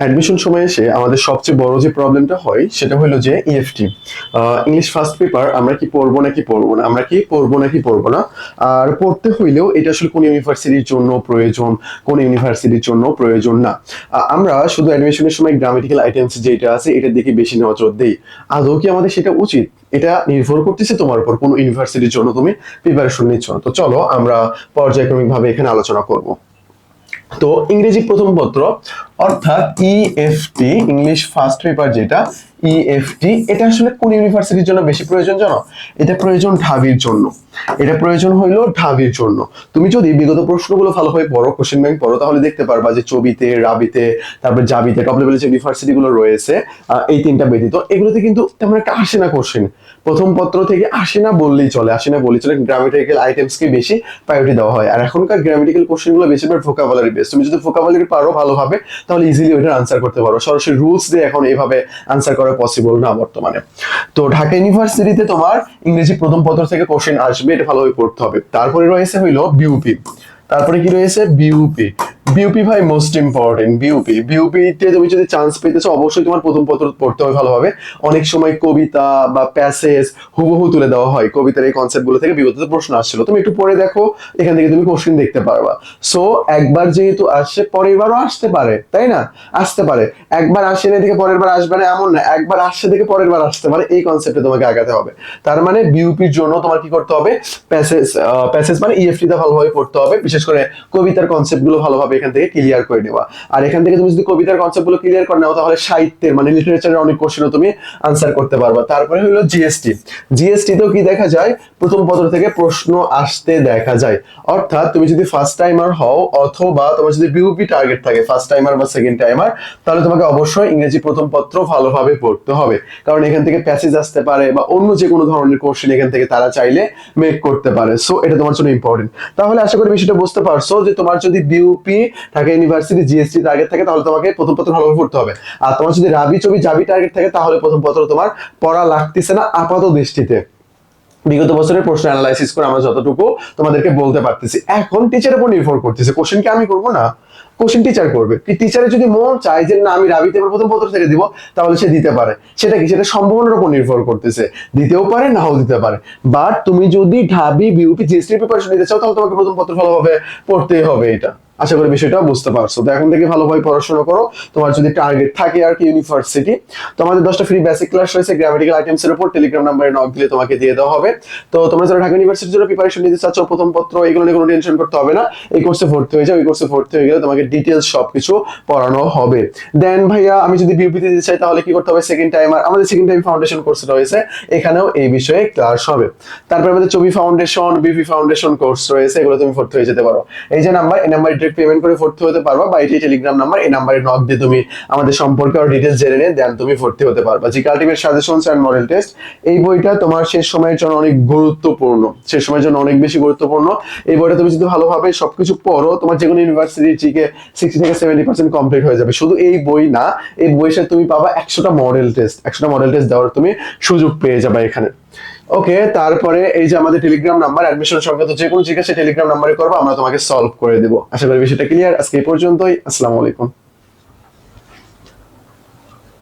Admission সময় এসে আমাদের সবচেয়ে বড় যে প্রবলেমটা হয়, সেটা হলো যে ইএফটি ইংলিশ ফার্স্ট পেপার আমরা কি পড়ব নাকি পড়ব না? আমরা কি পড়ব নাকি পড়ব না? আর পড়তে হইলেও এটা আসলে কোন ইউনিভার্সিটির জন্য প্রয়োজন, কোন ইউনিভার্সিটির জন্য প্রয়োজন না। আমরা শুধু অ্যাডমিশনের সময় গ্রামেটিক্যাল আইটেমস যেটা আছে এটার দিকে বেশি নজর দেই। আদৌ কি আমাদের সেটা উচিত? এটা নির্ভর করতেছে তোমার উপর কোন ইউনিভার্সিটির জন্য তুমি প্রিপারেশন নিচ্ছ। তো চলো আমরা পর্যায়ক্রমিকভাবে এখানে আলোচনা করব। তো ইংরেজি প্রথম পত্র অর্থাৎ ইএফটি ইংলিশ ফার্স্ট পেপার যেটা ইএফটি এটা আসলে কোন ইউনিভার্সিটির জন্য বেশি প্রয়োজন জানো? এটা প্রয়োজন ঢাবির জন্য। এটা প্রয়োজন হইল ঢাবির জন্য। তুমি যদি বিগত প্রশ্নগুলো ভালোভাবে পড়ো কোশ্চেন ব্যাংক পড়ো, তাহলে দেখতে পারবা যে চবিতে, রাবিতে, তারপর জাবিতে টপ লেভেলের যে ইউনিভার্সিটি গুলো রয়েছে এই তিনটা ব্যতীত, এগুলোতে কিন্তু তেমন একটা আসে না কোশ্চেন প্রথম পত্র থেকে আসে না বললেই চলে, আসে না বললেই চলে। গ্রামেটিক্যাল আইটেমসকে বেশি প্রায়োরিটি দেওয়া হয়। আর এখনকার গ্রামেটিক্যাল কোশ্চেনগুলো বেশিরভাগ ভোকাবুলারি বেস তুমি যদি ভোকাবুলারি পারো ভালোভাবে তাহলে ইজিলি ওইটার আনসার করতে পারো। সরাসরি রুলস দিয়ে এখন এইভাবে আনসার করা পসিবল না বর্তমানে। তো ঢাকা ইউনিভার্সিটিতে তোমার ইংরেজি প্রথম পত্র থেকে কোশ্চেন আসবে, এটা ভালোভাবে পড়তে হবে। তারপরে রয়েছে হইল বিউপি তারপরে কি রয়েছে? বিউপি বিউপি ভাই মোস্ট ইম্পর্টেন্ট বিউপি বিউপিতে তুমি যদি চান্স পেতেছো অবশ্যই তোমার প্রথম পত্র পড়তে হবে ভালোভাবে। অনেক সময় কবিতা বা প্যাসেজ হুবহু তুলে দেওয়া হয়, কবিতার এই কনসেপ্টগুলো থেকে বিগত প্রশ্ন আসছিল। তুমি একটু পড়ে দেখো, এখান থেকে তুমি কোশ্চেন দেখতে পারবা। সো একবার যেহেতু আসছে, পরের বারও আসতে পারে, তাই না? আসতে পারে। একবার আসে না দেখে পরের বার আসবে না, এমন না। একবার আসছে দেখে পরের বার আসতে পারে, এই কনসেপ্টে তোমাকে আগাতে হবে। তার মানে বিউপির জন্য তোমার কি করতে হবে? প্যাসেজ প্যাসেজ মানে ইএফটি টা ভালোভাবে পড়তে হবে। বিশেষ করে কবিতার কনসেপ্টগুলো ভালোভাবে এখান থেকে ক্লিয়ার করে নেওয়া। আর এখান থেকে তুমি যদি কবিতার কনসেপ্টগুলো ক্লিয়ার করে নাও, তাহলে সাহিত্যের মানে লিটারেচারের অনেক কোশ্চেনও তুমি আনসার করতে পারবা। তারপরে হলো জিএসটি জিএসটি তেও কি দেখা যায়? প্রথম পত্র থেকে প্রশ্ন আসতে দেখা যায়। অর্থাৎ তুমি যদি ফার্স্ট টাইমার হও, অথবা তোমার যদি বিউপি টার্গেট থাকে ফার্স্ট টাইমার বা সেকেন্ড টাইমার তাহলে তোমাকে অবশ্যই ইংরেজি প্রথম পত্র ভালোভাবে পড়তে হবে। কারণ এখান থেকে প্যাসেজ আসতে পারে, বা অন্য যে কোনো ধরনের কোশ্চেন এখান থেকে তারা চাইলে মেক করতে পারে। সো এটা তোমার জন্য ইম্পর্টেন্ট তাহলে আশা করি বিষয়টা বুঝতে পারছ যে তোমার যদি BUP Dhaka university GST target থাকে, তাহলে তোমাকে প্রথম পত্র ভালোভাবে পড়তে হবে। আর তোমার যদি রাবি ছবি জাবি টার্গেট থাকে, তাহলে প্রথম পত্র তোমার পড়া লাগতেছে না আপাত দৃষ্টিতে। বিগত বছরের প্রশ্ন অ্যানালাইসিস করে আমরা যতটুকু তোমাদেরকে বলতে পারতেছি। এখন টিচারের উপর নির্ভর করতেছে। কোশ্চেন কি আমি করব না? কোশ্চেন টিচার করবে। কি টিচারের যদি মন চায় যে না, আমি রাবিতে এবার প্রথম পত্র থেকে দিব, তাহলে সে দিতে পারে। সেটা কি? সেটা সম্ভাবনার উপর নির্ভর করতেছে। দিতেও পারে, নাও দিতে পারে। বাট তুমি যদি ঢাবি বিউপি জিএসটি প্রিপারেশন নিতে চাও, তাহলে তোমাকে প্রথম পত্র ভালোভাবে পড়তেই হবে এটা। আশা করি বিষয়টা বুঝতে পারছ। তো এখন থেকে ভালোভাবে পড়াশোনা করো। তোমার যদি টার্গেট থাকে আর কি ইউনিভার্সিটি তো আমাদের দশটা ফ্রি বেসিক ক্লাস রয়েছে গ্রামাটিক্যাল আইটেমস এর উপর টেলিগ্রাম নাম্বারে নক দিলে তোমাকে দিয়ে দেওয়া হবে। তো তোমরা যারা ঢাকা ইউনিভার্সিটির জন্য প্রিপারেশন নিতে চাচ্ছ, প্রথম পত্র, এগুলো নিয়ে কোনো টেনশন করতে হবে না। এই কোর্সে ভর্তি হয়ে যাও, এই কোর্সে ভর্তি হয়ে গেলে তোমাকে ডিটেলস সবকিছু পড়ানো হবে। দেন ভাইয়া, আমি যদি বিউপিতে দিতে চাই, তাহলে কি করতে হবে? সেকেন্ড টাইম আর আমাদের সেকেন্ড টাইম ফাউন্ডেশন কোর্স রয়েছে, এখানেও এই বিষয়ে ক্লাস হবে। তারপর আমাদের ছবি ফাউন্ডেশন বিপি ফাউন্ডেশন কোর্স রয়েছে, এগুলো তুমি ভর্তি হয়ে যেতে পারো। এই যে নাম্বার এই নাম্বার ডিরেক্ট পেমেন্ট করে ভর্তি হতে পারবা বা এটি টেলিগ্রাম নাম্বার এই নাম্বারে নক দিয়ে তুমি আমাদের সম্পর্কে আর ডিটেলস জেনে নিয়ে দেন তুমি ভর্তি হতে পারবা। জি ultimate suggestions and model test এই বইটা তোমার শেষ সময়ের জন্য অনেক গুরুত্বপূর্ণ, শেষ সময়ের জন্য অনেক বেশি গুরুত্বপূর্ণ। এই বইটা তুমি যদি ভালোভাবে সবকিছু পড়ো, তোমার যে কোনো ইউনিভার্সিটি জিকে সিক্সটি থেকে সেভেন্টি পার্সেন্ট কমপ্লিট হয়ে যাবে। শুধু এই বই না, এই সাথে তুমি পাবা একশোটা মডেল টেস্ট একশোটা মডেল টেস্ট দেওয়ার তুমি সুযোগ পেয়ে যাবে এখানে। ওকে তারপরে এই যে আমাদের টেলিগ্রাম নাম্বার অ্যাডমিশন সংক্রান্ত যে কোনো জিজ্ঞাসা টেলিগ্রাম নাম্বারে করব, আমরা তোমাকে সলভ করে দেবো। আশা করি বিষয়টা ক্লিয়ার আজকে এই পর্যন্তই, আসসালামু আলাইকুম।